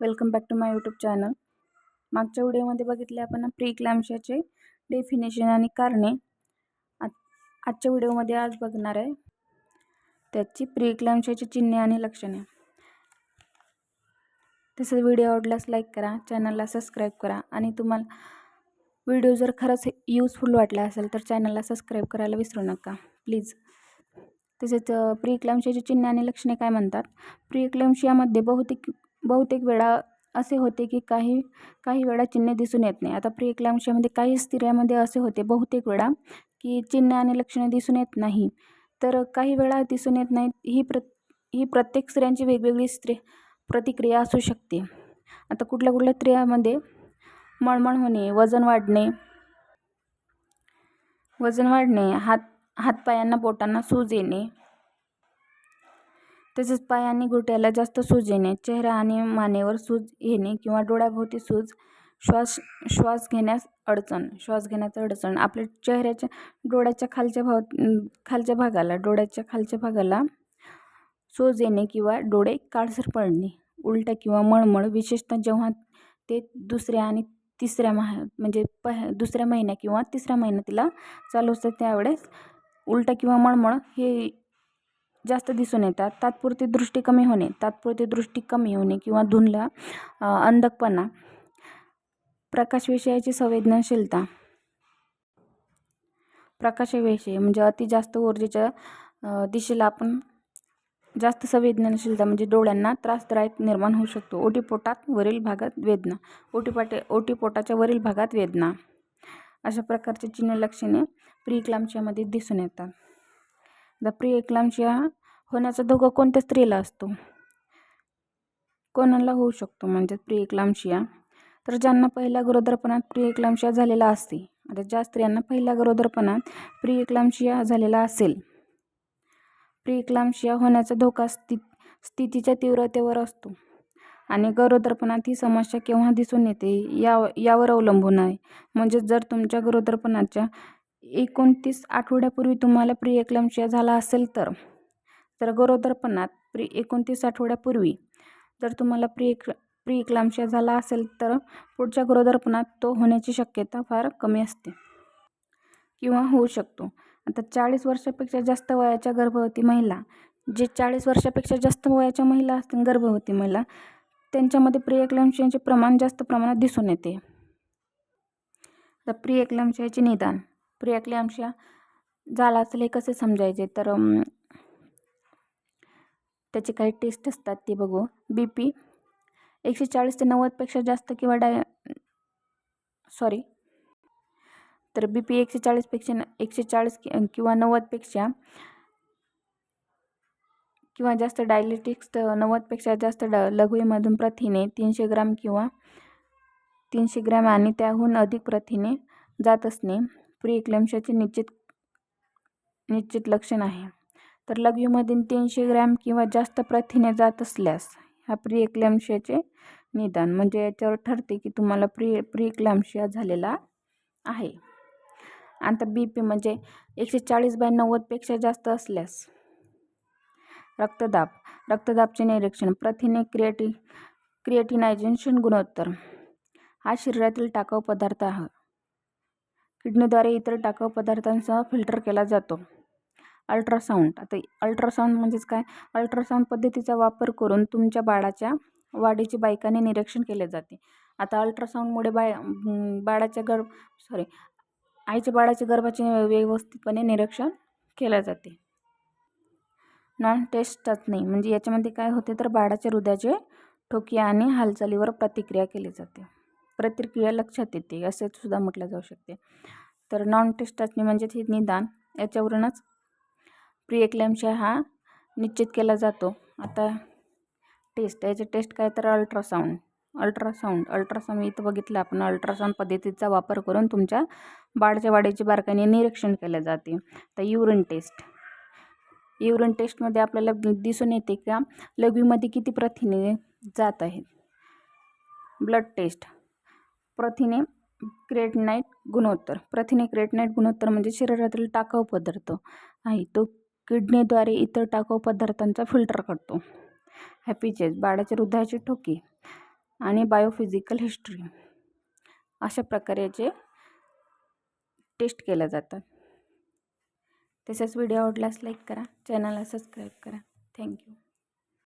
Welcome back to my YouTube channel मागच्या व्हिडिओमध्ये बघितले आपण प्री क्लॅम्शियाचे डेफिनेशन आणि कारणे. आ आजच्या व्हिडिओमध्ये आज बघणार आहे. त्याची प्री क्लॅम्शियाची चिन्हे आणि लक्षणे. तसंच व्हिडिओ आवडल्यास लाईक करा चॅनलला सबस्क्राईब करा आणि तुम्हाला व्हिडिओ जर खरंच यूजफुल वाटला असेल तर चॅनलला सबस्क्राईब करायला विसरू नका. प्लीज तसेच प्री क्लॅम्शियाची चिन्हे आणि लक्षणे काय म्हणतात? प्री क्लॅम्शियामध्ये बहुतेक बहुतेक वेळा असे होते की काही काही वेळा चिन्हे दिसून येत नाही. आता प्रिएक्लाम्शियामध्ये काही स्त्रियामध्ये असे होते बहुतेक वेळा की चिन्हे आणि लक्षणे दिसून येत नाही. तर काही वेळा दिसून येत नाहीत ही प्र ही प्रत्येक स्त्रियांची वेगवेगळी स्त्री प्रतिक्रिया असू शकते. आता कुठल्या कुठल्या स्त्रियामध्ये मळमळ होणे वजन वाढणे वजन वाढणे हात हातपायांना बोटांना सूज येणे तसेच पाय आणि घोट्याला जास्त सूज येणे चेहरा आणि मानेवर सूज येणे किंवा डोळ्याभोवती सूज श्वास श्वास घेण्यास अडचण श्वास घेण्यास अडचण. आपल्या चेहऱ्याच्या डोळ्याच्या खालच्या भाव खालच्या भागाला डोळ्याच्या खालच्या भागाला सूज येणे किंवा डोळे काळसर पडणे उलटा किंवा मळमळ. विशेषतः जेव्हा ते दुसऱ्या आणि तिसऱ्या महा म्हणजे पह दुसऱ्या महिन्या किंवा तिसऱ्या महिन्यात तिला चालू असतात त्यावेळेस उलटा किंवा मळमळ हे जास्त दिसून येतात. तात्पुरती दृष्टी कमी होणे तात्पुरती दृष्टी कमी होणे किंवा धुंदला अंधकपणा प्रकाशविषयाची संवेदनशीलता. प्रकाशाविषयी म्हणजे अति जास्त ऊर्जेच्या दिशेला आपण जास्त संवेदनशीलता म्हणजे डोळ्यांना त्रासदायक निर्माण होऊ शकतो. ओटीपोटात वरील भागात वेदना ओटीपाटे ओटीपोटाच्या वरील भागात वेदना. अशा प्रकारचे चिन्ह लक्षणे प्रिक्लामच्यामध्ये दिसून येतात. द प्री होण्याचा धोका कोणत्या स्त्रीला असतो? कोणाला होऊ शकतो म्हणजे प्री तर ज्यांना पहिल्या गरोदरपणात प्री एक्लाम्शिया झालेला असते आता ज्या स्त्रियांना पहिल्या गरोदरपणात प्री एक्लाम्शिया झालेला असेल प्री होण्याचा धोका स्थित स्थितीच्या तीव्रतेवर असतो. आणि गरोदरपणात ही समस्या केव्हा दिसून येते या यावर अवलंबून आहे. म्हणजे जर तुमच्या गरोदरपणाच्या एकोणतीस आठवड्यापूर्वी तुम्हाला प्रियक्लमशिया झाला असेल तर. तर गरोदरपणात प्री एकोणतीस आठवड्यापूर्वी जर तुम्हाला प्री एक झाला असेल तर पुढच्या गरोदरपणात तो होण्याची शक्यता फार कमी असते. किंवा होऊ शकतो. आता चाळीस वर्षापेक्षा जास्त वयाच्या गर्भवती महिला जे चाळीस वर्षापेक्षा जास्त वयाच्या महिला असतील गर्भवती महिला त्यांच्यामध्ये प्रियक्लमशियाचे प्रमाण जास्त प्रमाणात दिसून येते. तर प्रियक्लमशियाचे निदान. प्रियाक्लियाम्शिया झाला असेल हे कसे समजायचे? तर त्याचे काही टेस्ट असतात ते बघू. बी पी एकशे चाळीस ते नव्वदपेक्षा जास्त किंवा डाय सॉरी तर बी पी एकशे चाळीसपेक्षा एकशे चाळीस किंवा नव्वदपेक्षा किंवा जास्त डायलेटिक्स नव्वदपेक्षा जास्त ड लघवीमधून प्रथिने तीनशे ग्राम किंवा तीनशे ग्रॅम आणि त्याहून अधिक प्रथिने जात असणे. प्रिएक्लेम्शियाचे निश्चित निश्चित लक्षण आहे. तर लघवीमधील तीनशे ग्रॅम किंवा जास्त प्रथिने जात असल्यास ह्या प्रिएक्लेम्शियाचे निदान म्हणजे याच्यावर ठरते की तुम्हाला प्रि प्रिएक्लॅम्शिया झालेला आहे. आता बी पी म्हणजे एकशे चाळीस बाय नव्वदपेक्षा जास्त असल्यास रक्तदाब रक्तदाबचे निरीक्षण प्रथिने क्रिएटि क्रिएटिनायझेशन गुणोत्तर. हा शरीरातील टाकाऊ पदार्थ आहे. किडनीद्वारे इतर टाकाऊ पदार्थांसह फिल्टर केला जातो. अल्ट्रासाऊंड. आता अल्ट्रासाऊंड म्हणजेच काय? अल्ट्रासाऊंड पद्धतीचा वापर करून तुमच्या बाळाच्या वाढीचे बायकाने निरीक्षण केले जाते. आता अल्ट्रासाऊंडमुळे बाय बाळाच्या गर्भ सॉरी आईच्या बाळाच्या गर्भाचे व्यवस्थितपणे निरीक्षण केले जाते. नॉन टेस्ट चाचणी म्हणजे याच्यामध्ये काय होते तर बाळाच्या हृदयाचे ठोके आणि हालचालीवर प्रतिक्रिया केली जाते. प्रतिक्रिया लक्षात येते असे सुद्धा म्हटलं जाऊ शकते. तर नॉन टेस्ट चाचणी म्हणजेच हे निदान याच्यावरूनच प्रिएक्लॅम्शिया हा निश्चित केला जातो. आता टेस्ट याचे टेस्ट काय तर अल्ट्रासाऊंड अल्ट्रासाऊंड अल्ट्रासाऊंड इथं बघितलं आपण अल्ट्रासाऊंड पद्धतीचा वापर करून तुमच्या बाळच्या वाढीचे बारकाईने निरीक्षण केले जाते. तर युरिन टेस्ट युरिन टेस्टमध्ये आपल्याला दिसून येते का लघवीमध्ये किती प्रथिने जात आहेत? ब्लड टेस्ट प्रथिने क्रेटनाईट गुणोत्तर. प्रथिने क्रेटनाईट गुणोत्तर म्हणजे शरीरातील टाकाऊ पदार्थ आहे. तो किडनीद्वारे इतर टाकाऊ पदार्थांचा फिल्टर करतो. हॅपीचेस बाळाच्या हृदयाची ठोकी आणि बायोफिजिकल हिस्ट्री अशा प्रकारे याचे टेस्ट केल्या जातात. तसेच व्हिडिओ आवडल्यास लाईक करा चॅनलला सबस्क्राईब करा. थँक्यू